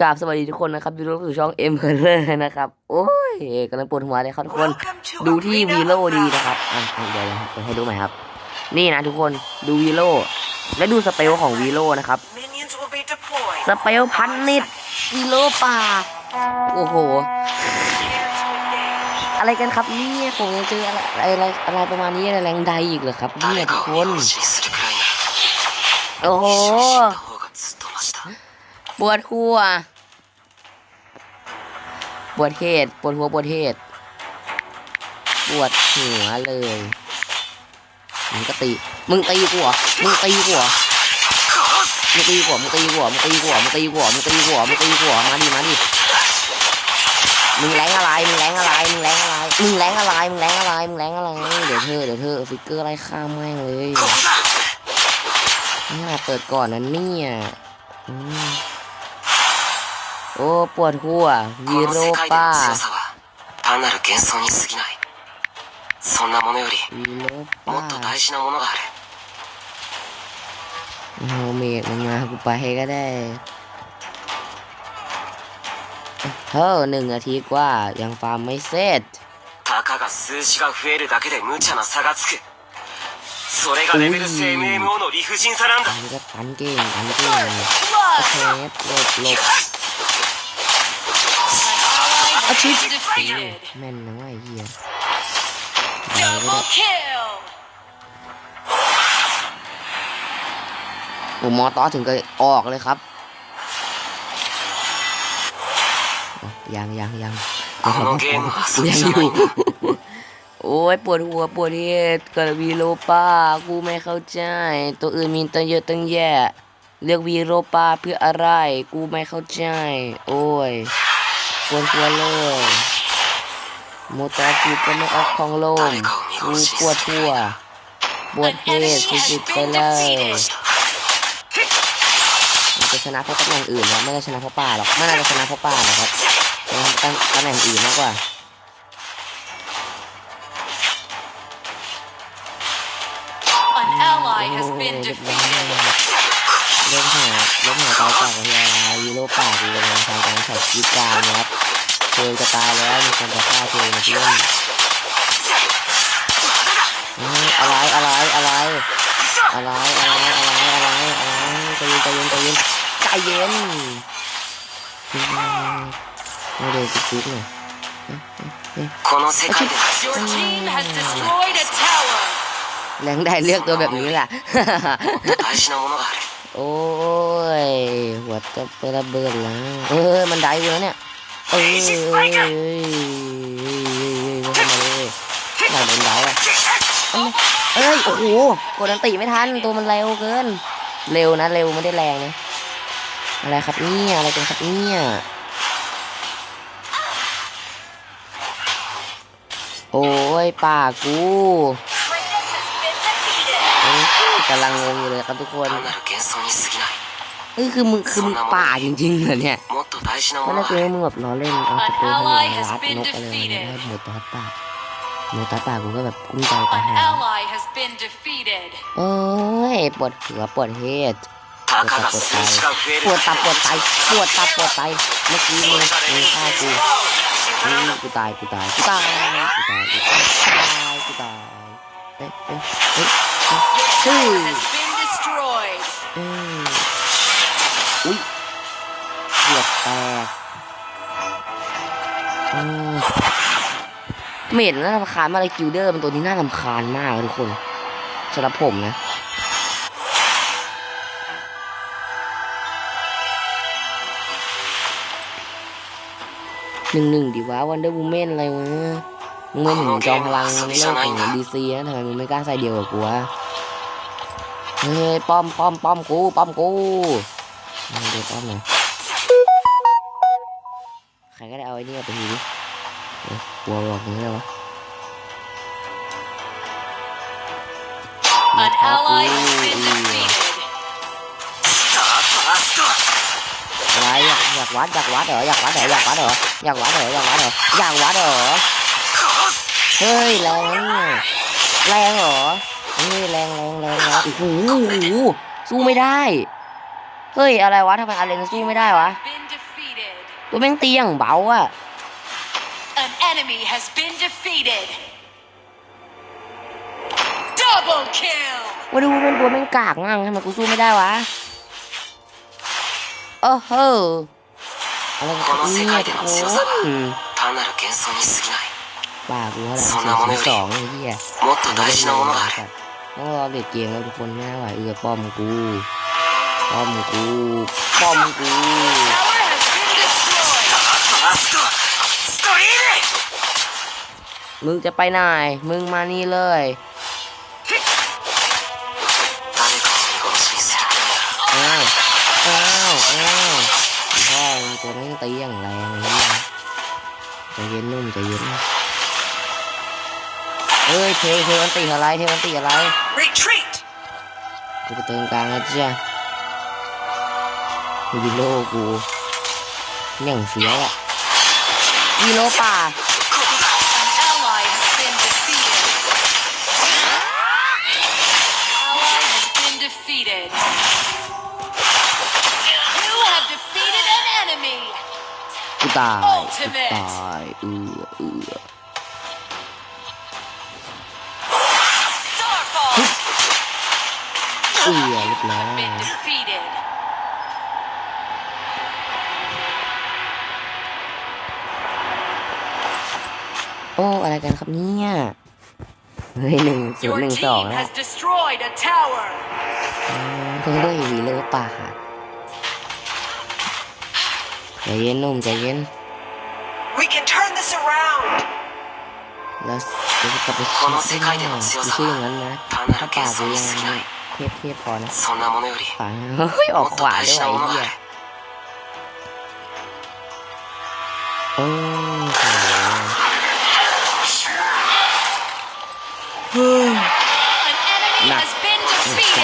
กราบสวัสดีทุกคนนะครับดูรับสู่ช่องเอ็มเพลเลอร์นะครับ โอ้ยกำลังปวดหัวเลยครับทุกคน ดูที่วีโลดีนะครับอะเดี๋ยวไปให้ดูใหม่ครับ นี่นะทุกคนดูวีโลและดูสเปลของวีโลนะครับสเปลพันนิดวีโลป่า โอ้โห อะไรกันครับนี่ยผมงจะอะไรอะไรอะไรประมาณนี้อะไรแรงใดอีกเหรอครับนี่ทุกคน โอ้โห ปวดหัว ปวดเหตุปวดหัวปวดเหตุปวดหัวเลย มึงก็ตี มึงตีกูเหรอมึงตีกูเหรอมึงตีกูมึงตีกูมึงตีกูมึงตีกูมึงตีกูมึงตีกูมาดิมาดิมึงแรงอะไร มึงแรงอะไร มึงแรงอะไร มึงแรงอะไร มึงแรงอะไร มึงแรงอะไร เดี๋ยวเธอ เดี๋ยวเธอฟิกเกอร์ไล่ข้ามแม่งเลยนี่เปิดก่อนนะเนี่ย โอ้ ปวดหัว こ วี の โร 世界で ป้า の強さは単なる幻想に過ぎないそんなものより วีโร も ป้า っと大事なものがある โอ้โหเมดมันมากูไปก็ได้เฮ้อหนึ่งนาทีกว่า ยังฟาร์มไม่เสร็จ たかが数字が増えるだけで無茶な差がつくそれがレベル数 MMO の理不尽さなんだ อันนี้ก็ตันเก่งตันเก่งโอเคหลบหลบอา ชุดแม่นนะว่าเฮียเราก็ได้โอ้มอต้อถึงก็ออกเลยครับยังยังยังยังอยโอ้ยปวดหัวปวดเฮ็ดกระวีโรป้ากูไม่เข้าใจ ตัวอื่นมีตั้งเยอะตั้งแย่เลือกวีโรป้าเพื่ออะไร กูไม่เข้าใจ โอ้ย ปวดหัวเลยโมตากูก็ไม่ออกของลมกูปวดหัวปวดเฮดสุดๆไปเลยมันจะชนะเพราะตำแหน่งอื่นนะไม่ได้ชนะเพราะป่าหรอกไม่น่าจะชนะเพราะป่าหรอกครับเป็นตำแหน่งอื่นมากกว่า An ally has been defeated. เล้มหัยล้มหัยตายจากเฮียาวีโรปาคือกำลังทำการฉับยิการนะครับเธอจะตายแล้วมีคนจะฆ่าเธอนะเพื่อนอะไรอะไรอะไรอะไรอะไรอะไรอะไรอะไรใจเย็นใจเย็นใจเย็นใจเย็นมาเดินจุกๆหน่อยแรงได้เลือกตัวแบบนี้แหละ โอ้ย หัวจะไประเบิดแล้วเออมันได้อยู่แล้วเนี่ยเอ้ยเอ้ยเอ้ยเอ้ยเข้ามาเลยได้โดนได้อะเอ้ย โอ้โหกดอันติไม่ทัน ตัวมันเร็วเกิน เร็วนะ เร็วไม่ได้แรงนะ อะไรครับเนี่ยอะไรกันครับเนี่ยโอ้ยป่ากู กำลังงงอยู่เลยครับทุกคนนี่คือมึงคือมึงป่าจริงๆเหรอเนี่ยไม่ได้เจอมึงแบบล้อเล่นเอาสเปรย์มาลัดนกอะไรเนี่ยหมดตาป่าหมดตาป่ากูก็แบบกุ้งใจไปหาโอ้ยปวดหัวปวดเฮดปวดตาปวดไตปวดตาปวดไตปวดตาปวดไตเมื่อกี้มึงมึงฆ่ากูกูตายกูตายกูตายกูตาย เอ้ยเอ้ยเอ้ยชื่อ has been destroyed. เอ้ยอุ้ยเกือบแตกอืมเมดน่ารำคาญมากเลยกิลเดอร์เป็นตัวที่น่ารำคาญมากเลยทุกคนสำหรับผมนะ หนึ่งหนึ่งดีวะวันเดอร์วูแมนอะไรวะ มึงเป็นถึงจอมพลังเรื่องของดีซีนะทำไมมึงไม่กล้าใส่เดียวกับกูวะเฮ้ยป้อมป้อมป้อมกูป้อมกูเดี๋ยวป้อมหน่อยใครก็ได้เอาไอ้นี่ไปทีดิกลัวบอกมึงได้วะเอากูอะไรอยากวัดอยากวัดเหรออยากวัดเหรออยากวัดเหรออยากวัดเหรออยากวัดเหรออยากวัดเหรอ เฮ้ยแรงนะเนี่ยแรงเหรอเฮ้ยแรงแรงแรงแรงโอ้โหโอ้โหสู้ไม่ได้ เฮ้ยอะไรวะทำไมอาเลนสู้ไม่ได้วะ Been defeated. ตัวแม่งตีอย่างเบาอะ An enemy has been defeated. Double kill. มาดูเป็นตัวแม่งกากมากทำไมกูสู้ไม่ได้วะโอ้โหอะไรกันเนี่ยทุกคน ปากูเท่าไหร่เสียศูสองไอ้เหี้ยผมไม่ได้เล่นเลยสัตว์ต้องรอเด็ดเกมแล้วทุกคนแม่ไหวเอือป้อมกู ป้อมกู ป้อมกูมึงจะไปไหน มึงมานี่เลยอ้าวอ้าวอ้าวพ่อตัวนี้ตีอย่างแรงเลยนะใจเย็นนุ่มใจเย็น เอ้ยเทเทวันตีอะไรเทวันตีอะไร Retreat กูไปเติมกลางแล้วจ้ะวิโลกูอย่างเสียวอะวิโลป่า An ally has been defeated. Ally has been defeated. You have defeated an enemy. กูตายกู Ultimate ตายเอือเอือ เอือเรียบร้อย been defeated. โอ้ อะไรกันครับเนี่ย เฮ้ยหนึ่งศูน Your ย์หนึ่งสอง team แล้ว has destroyed a tower. เพิ่งได้วีโลป่าใจเย็นนุ่มใจเย็น We can turn this around แล้วเดี๋ยวจะกลับไปชิมได้ไหมไม่ใช่อย่างนั้นนะถ้าป่ากูยังเทพเทพพอนะฝังเฮ้ยออกขวาด้วยไอเหี้ยโอ้โหหนักหนักจ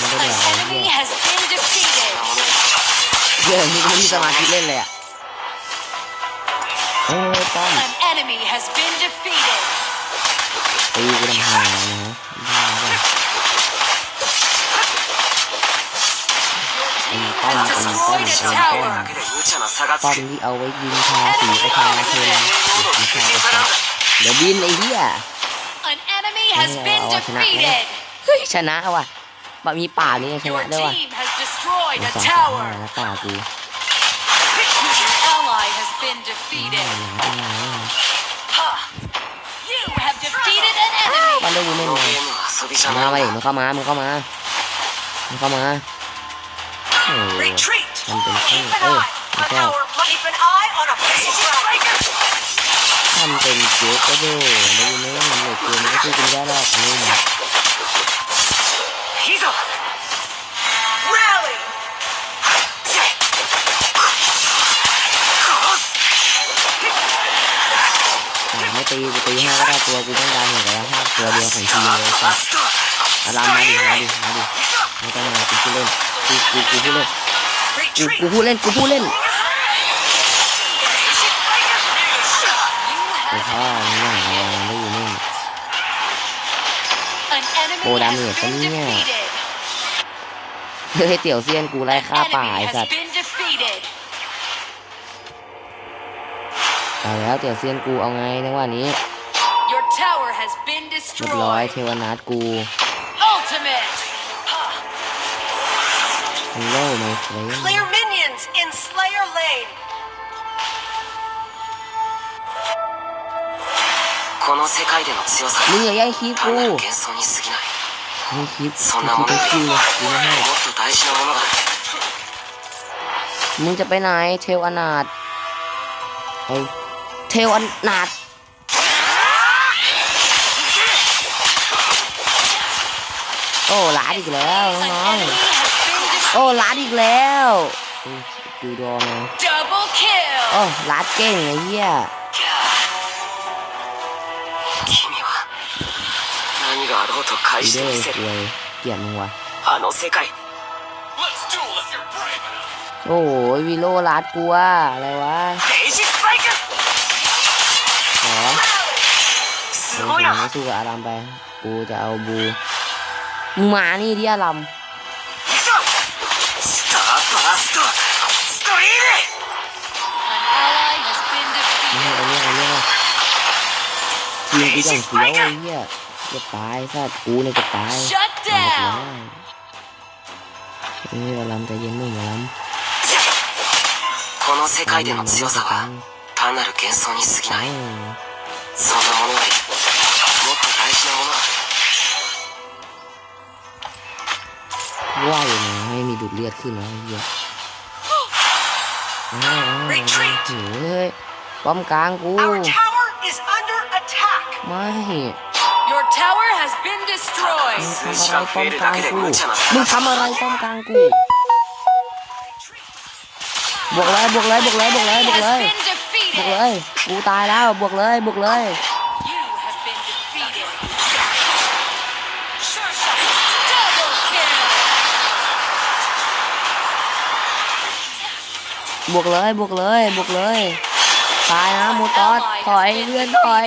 มันก็เดืออยเยอะนี่ไม่มีสมาธิเล่นเลยอะโอ้ตั้มตีกูทำหายนะบ้า ป้อมเป็นป้อมเป็ป้อมป้อมที่เอาไว้ยิงทาสีประชาชนไม่ใช่ประชเดี๋ยวบินไอ้เหี้ยเอาชนะเฮ้ยชนะว่ะแบบมีป่านี่ชนะด้วยว่ะสองสามมาแล้วป่ากูมันได้ยินไม่ไหมมาไปมึงเข้ามามึงเข้ามามึงเข้ามา Retreat! Keep an eye on our keep an eye on a missile tracker. ทำเป็นเจ๊ก็ดูไม่ยินไมว่ามันเหล็กเกินก็คือเป็นยาดอกนี่นะ He's up. Rally. Cross. ไม่ตีตีห้าก็ได้ตัวกูต้องการเห็นแล้วห้าตัวเดียวของทีมเลยครับ อารามมาดิมาดิมาดิไม่ต้องมากูพูดเล่นกูกูกูพูดเล่นกูกูพูดเล่นกูพูดเล่น You ไอ้ have พ่อมึงอย่างไรไม่อยู่นี่ an enemy Ồ, đam has nghiệp been tính nha. defeated. เฮ้ยเตี๋ยวเซียนกูไล่ฆ่าป่าไอสัตว์เอาแล้วเตี๋ยวเซียนกูเอาไงในวันนี้ Your tower has been เรียบร้อยเทวนาถกู Ultimate. ฮัลโหลไมเฟรน Clear minions in Slayer Lane この世界での強さ มึงอย่าแย่งคลิป 単 กู なる幻想に過ぎない แย่งคลิป そんなもの กู より คิวกูไม่ให้ もっと大事なものがある มึงจะไปไหนเทวนาถเอ้ยเทวนาถ โอ้ล้านอีกแล้วน้องโอ้ล้านอีกแล้วดูดอนะโอ้ล้านเก่งไอ้เหี้ยอีเด้อเลยเกลียนมึงวะโอ้ยวิโลลัดกลัวอะไรวะอ๋อสู้กับอารามไป กูจะเอาบู มานี่ดิอาลัมทีมกูอย่างเสียวไอ้เหี้ยจะตายซะกูเนี่ยจะตายหมดแล้วนี่าลัใจเย็นหน่ยลัมこの世界での強さは単なる幻想に過ぎないそんものが ว่าอยู่นะให้มีดูดเลือดขึ้นนะไอ้เหี้ยอ้าวอ้าวอ้าวเฮ้ยป้อมกลางกู Our tower is under attack. ไม่ Your tower has been destroyed. มึงทำอะไรป้อมกลางกูมึงทำอะไรป้อมกลางกูบวกเลยบวกเลยบวกเลยบวกเลยบวก Has เลย been บวก defeated. เลยกูตายแล้วบวกเลยบวกเลย บวกเลยบวกเลยบวกเลยตายนะมูตอสถอยเลื่อนถอย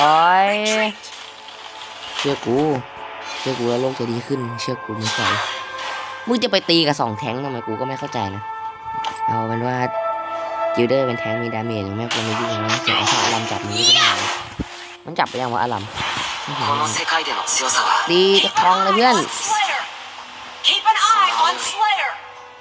ถอยเชื่อกูเชื่อกูแล้วโลกจะดีขึ้น เชื่อกูไม่ใส่มึงจะไปตีกับสองแท้งทำไมกูก็ไม่เข้าใจนะ เอาเป็นว่าจิวเดอร์เป็นแท้งมีดาเมจแม่กูนี้ยุ่งนะเสียงอาลัมจับมือได้ไหมมันจับไปยังวะอาลัมดีจะคลองเลยเพื่อน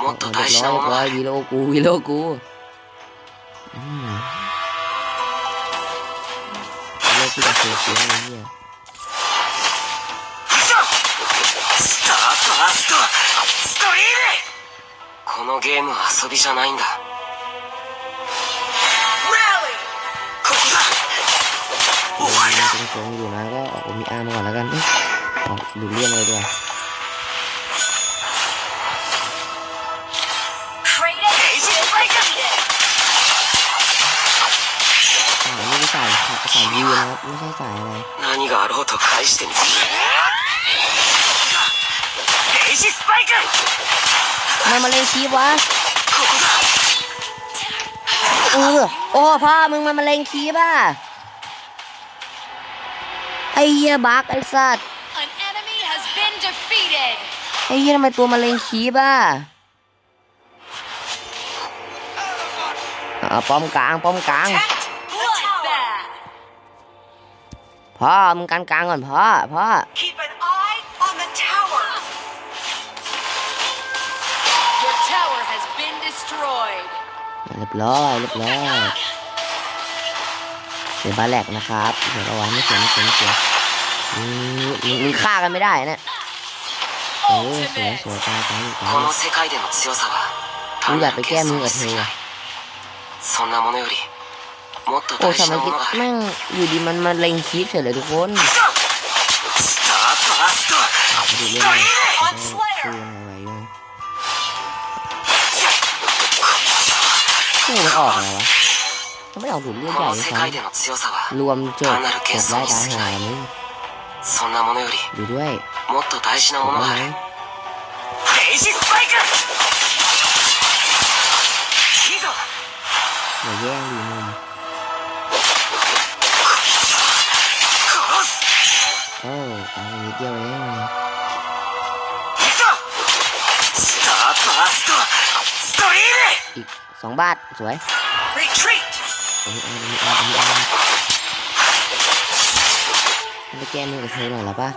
もっと เรีย 大 บ 事 ร้อ ないもの เรียบร้อ が ยวีโลกูวีโลกูอืมวีโลกูจะเสียเสียอะไรเนี่ย スターバーストストリームこのゲームは遊びじゃないんだ Rally. ここだ終わりだ เป็นทรงอยู่นะก็ออกมีอาร์มาก่อนแล้วกันเอ๊ะออกดูเรื่องเลยดีกว่า ส่ใส่ยีนะครับไม่ใช่ใส่อะไร 何があろうと返してみせるレイジスパイク ทำไมมาเล่นคีบวะ ここだ เออโอ้พ่อมึงมันมาเล่นคีบอ่ะไอ้เหี้ยบักไอ้สัตว์ An enemy has been defeated. ไอ้เหี้ยทำไมตัวมาเล่นคีบอ่ะอ่าป้อมกลางป้อมกลาง พ่อมึงกันกลางก่อนพ่อพ่อ Keep an eye on the tower. Your tower has been destroyed. เรียบร้อยเรียบร้อยเสียบาแหลกนะครับเสียระวังไม่เสียไม่เสียไม่เสียอืมมึงมึงฆ่ากันไม่ได้เนี่ยเออสวยสวยตายตายตาย この世界での強さは กู 単 อยา な กไป る แก้ 幻 มื 想 อ に กับ 過 เธ ぎ อ ないそんなものよりもっと โอ้ 大 ทำ 事 ไม なも คิด のがある แม่งอยู่ดีมันมาเล็งคีบเฉยเลยทุกคน スターバースト ดูเรื่องอะไร On Slayer. ดูอะไรอยู่ชื่อมันออกอะไรวะมันไม่ออกดูดเลือด こ ใหญ่ の เลย 世 ครั 界 บ での強さは รวมจบจบไล่ตายหามึง そんなものより ดูด้วย もっと大事な บอ も ก の ว่า が ไห あ ม るレイジスパイクいいぞ อย่าแย่งดีนม 殺 ตังเดียวเองอีกสองบาท สวยโอ้ยอันนี้อันนี้อันนี้แกนี่กับเธอหน่อยหรอปะ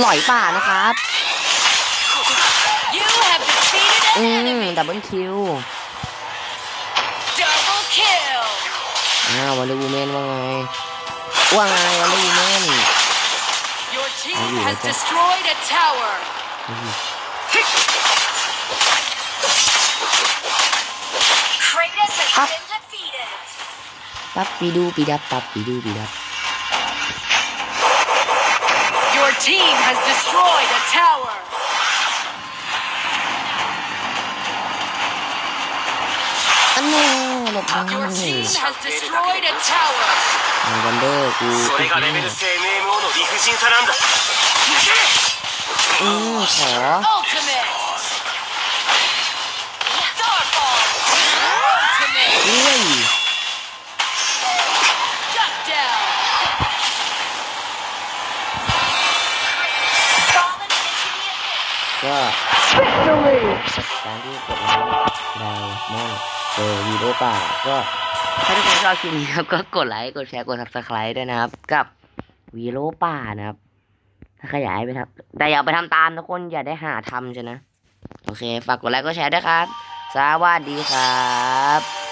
หลอยป่านะครับ You have defeated อื an ม enemy. ดับเบิลคิว Double kill. อ้าววันเดอร์วูแมนว่าไง ว่าไงวันเดอร์วูแมน Your team Ayun, has ito. destroyed a tower. Kratos has Ah. been defeated. ปั๊บปีดูปีดับปั๊บปีดูปีดับ Your team has destroyed a tower. อันนี้หลบมาวันเดอร์กูอืมขอเอ้ยก็ตามที่กดไลค์ดาวมอน เออวีโอป่าก็ถ้าทุกคนชอบคลิปนี้ครับ ก็กดไลค์กดแชร์กด subscribe ด้วยนะครับ กับวีโรป่านะครับ ถ้าขยายไปครับแต่อย่าไปทำตามทุกคนอย่าได้หาทำใช่นะ โอเค ฝากกดไลค์กดแชร์ด้วยครับ สวัสดีครับ